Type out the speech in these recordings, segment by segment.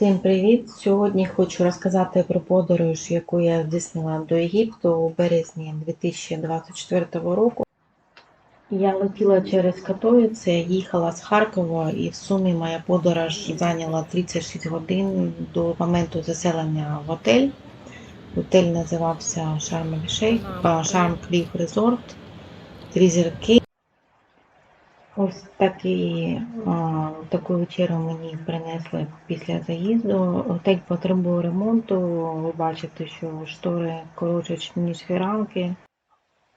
Всім привіт! Сьогодні хочу розказати про подорож, яку я здійснила до Єгипту у березні 2024 року. Я летіла через Катовіце, їхала з Харкова, і в сумі моя подорож зайняла 36 годин до моменту заселення в готель. Готель називався Шарм Шейх, Шарм Кліф Резорт, три зірки. Ось такий, таку вечерю мені принесли після заїзду. Готель потребує ремонту. Ви бачите, що штори коротше, ніж фіранки.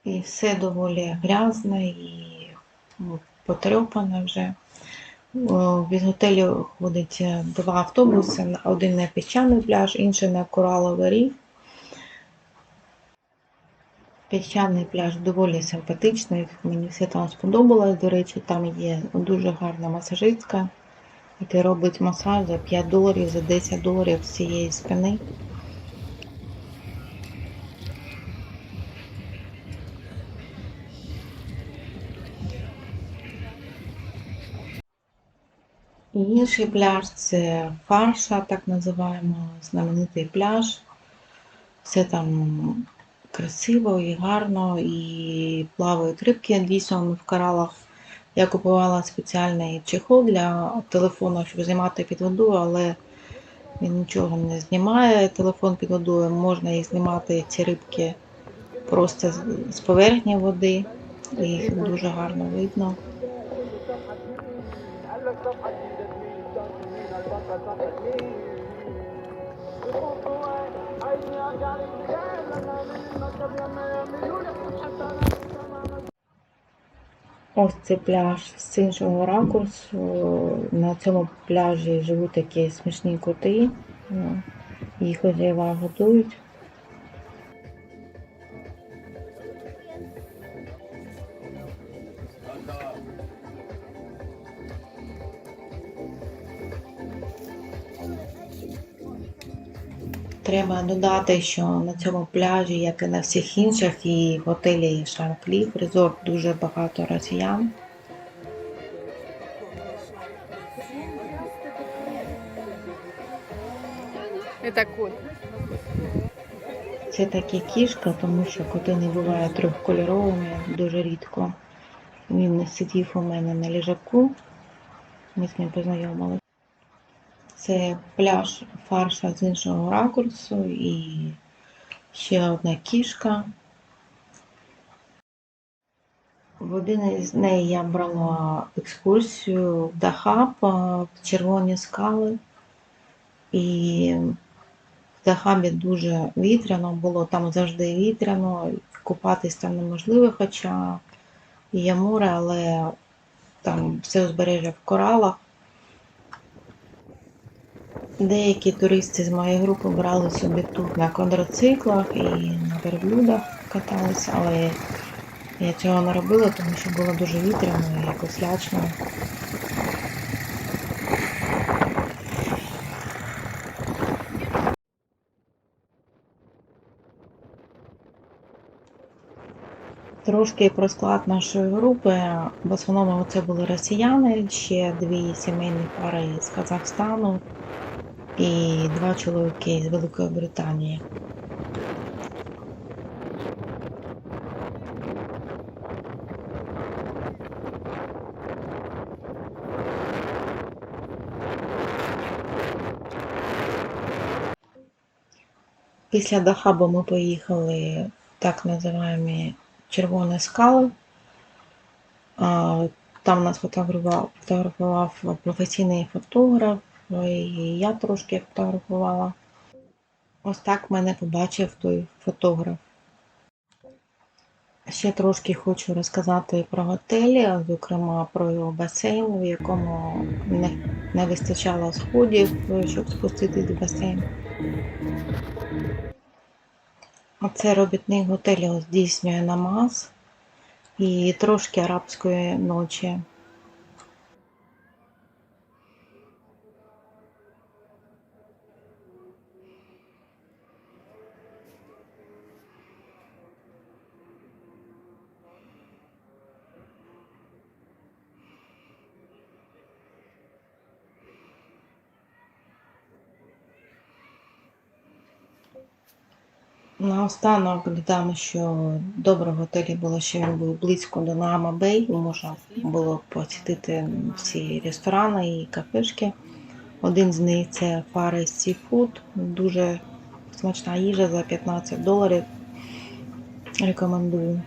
І все доволі грязне і ну, потрьопане вже. Від готелю ходить два автобуси, один на піщаний пляж, інший на кораловий ріф. Піщаний пляж доволі симпатичний, мені все там сподобалось. До речі, там є дуже гарна масажистка, яка робить масаж за 5 доларів, за 10 доларів з цієї спини. Інший пляж це фарша, так називаємо, знаменитий пляж. Все там красиво і гарно, і плавають рибки дійсно в коралах. Я купувала спеціальний чехол для телефону, щоб знімати під водою, але він нічого не знімає. Телефон під водою, можна їх знімати ці рибки просто з- поверхні води, і їх дуже гарно видно. Ось цей пляж з іншого ракурсу. На цьому пляжі живуть такі смішні коти. Ну, Їх уже готують. Треба додати, що на цьому пляжі, як і на всіх інших, і в готелі Шаркліф, резорт дуже багато росіян. Это кот. Це таки кішка, тому що коти не бувають трьохкольоровими дуже рідко. Він сидів у мене на ліжаку. Ми з ним познайомилися. Це пляж фарша з іншого ракурсу і ще одна кішка. В один із неї я брала екскурсію в Дахаб, в червоні скали. І в Дахабі дуже вітряно було, там завжди вітряно, купатись там неможливо, хоча є море, але там все узбережжя в коралах. Деякі туристи з моєї групи брали собі тут на квадроциклах і на верблюдах каталися, але я цього не робила, тому що було дуже вітряно і якось лячно. Трошки про склад нашої групи. В основному це були росіяни, ще дві сімейні пари з Казахстану і два чоловіки з Великої Британії. Після Дахабу ми поїхали в так називаємо Червоні скали. Там нас фотографував, професійний фотограф, і я трошки фотографувала. Ось так мене побачив той фотограф. Ще трошки хочу розказати про готелі, зокрема про його басейн, в якому не, не вистачало сходів, щоб спуститись в басейн. Оце робітник готелю здійснює намаз і трошки арабської ночі. Наостанок додам, що добре в готелі було, був близько до Наама Бей, можна було посітити всі ресторани і кафешки. Один з них це Фари Seafood, дуже смачна їжа за 15 доларів. Рекомендую.